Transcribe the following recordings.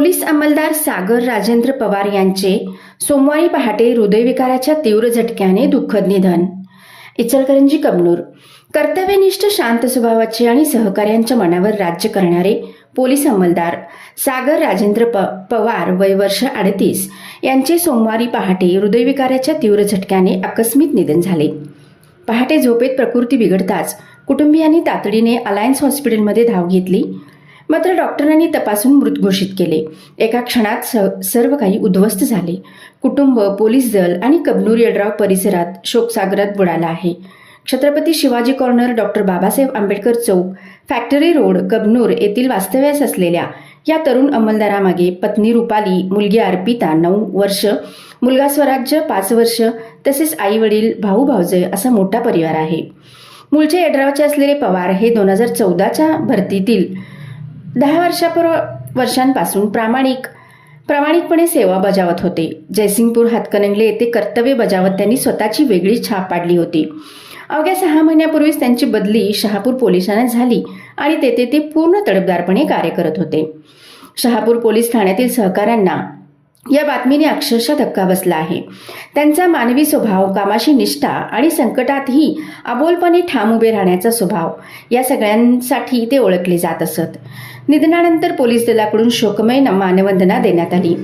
Police अंमलदार सागर राजेंद्र पवार यांचे सोमवारी पहाटे हृदयविकाराच्या तीव्र झटक्याने दुःखद निधन. इचलकरंजी कबनूर कर्तव्यनिष्ठ शांत स्वभावाचे आणि सहकार्यांच्या मनावर राज्य करणारे पोलीस अंमलदार सागर राजेंद्र प पवार वय वर्ष अडतीस यांचे सोमवारी पहाटे हृदयविकाराच्या तीव्र झटक्याने आकस्मिक निधन झाले. पहाटे झोपेत प्रकृती बिघडताच कुटुंबियांनी तातडीने अलायन्स हॉस्पिटलमध्ये धाव घेतली. मात्र डॉक्टरांनी तपासून मृत घोषित केले. एका क्षणात स सर्व काही उद्ध्वस्त झाले. कुटुंब पोलीस दल आणि कबनूर येडराव परिसरात शोकसागरात बुडाला आहे. छत्रपती शिवाजी कॉर्नर डॉक्टर बाबासाहेब आंबेडकर चौक फॅक्टरी रोड कबनूर येथील वास्तव्यास असलेल्या या तरुण अंमलदारामागे पत्नी रुपाली मुलगी अर्पिता नऊ वर्ष मुलगा स्वराज्य पाच वर्ष तसेच आई वडील भाऊ भाऊजय असा मोठा परिवार आहे. मूळचे येड्रावचे असलेले पवार हे दोन हजार चौदाच्या भरतीतील दहा वर्षापूर्व वर्षांपासून प्रामाणिक प्रामाणिकपणे सेवा बजावत होते. जयसिंगपूर हातकणंगले येथे कर्तव्य बजावत त्यांनी स्वतःची वेगळी छाप पाडली होती. अवघ्या सहा महिन्यापूर्वीच त्यांची बदली शहापूर पोलिसांना झाली आणि तेथे ते पूर्ण तडफदारपणे कार्य करत होते. शहापूर पोलीस ठाण्यातील सहकाऱ्यांना या बातमीने अक्षरशः धक्का बसला आहे. त्यांचा मानवी स्वभाव कामाशी निष्ठा आणि संकटातही अबोलपणे ठाम उभे राहण्याचा स्वभाव या सगळ्यांसाठी ते ओळखले जात असत. निधनानंतर पोलीस दलाकडून शोकमय मानवंदना देण्यात आली.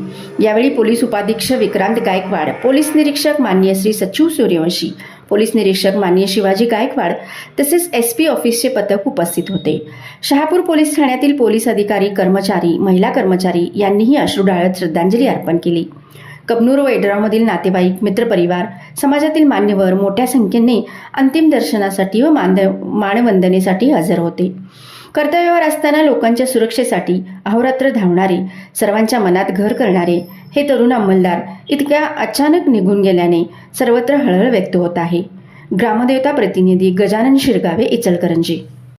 यावेळी पोलीस उपाधीक्षक विक्रांत गायकवाड पोलीस निरीक्षक माननीय श्री सचिव सूर्यवंशी पोलीस निरीक्षक माननीय शिवाजी गायकवाड तसेच एस पी ऑफिसचे पथक उपस्थित होते. शहापूर पोलीस ठाण्यातील पोलीस अधिकारी कर्मचारी महिला कर्मचारी यांनीही अश्रू डाळत श्रद्धांजली अर्पण केली. कबनूर व येडरावमधील नातेवाईक मित्रपरिवार समाजातील मान्यवर मोठ्या संख्येने अंतिम दर्शनासाठी व मानद मानवंदनेसाठी हजर होते. कर्तव्यावर असताना लोकांच्या सुरक्षेसाठी अहोरात्र धावणारे सर्वांच्या मनात घर करणारे हे तरुण अंमलदार इतक्या अचानक निघून गेल्याने सर्वत्र हळहळ व्यक्त होत आहे. ग्रामदेवता प्रतिनिधी गजानन शिरगावे इचलकरंजी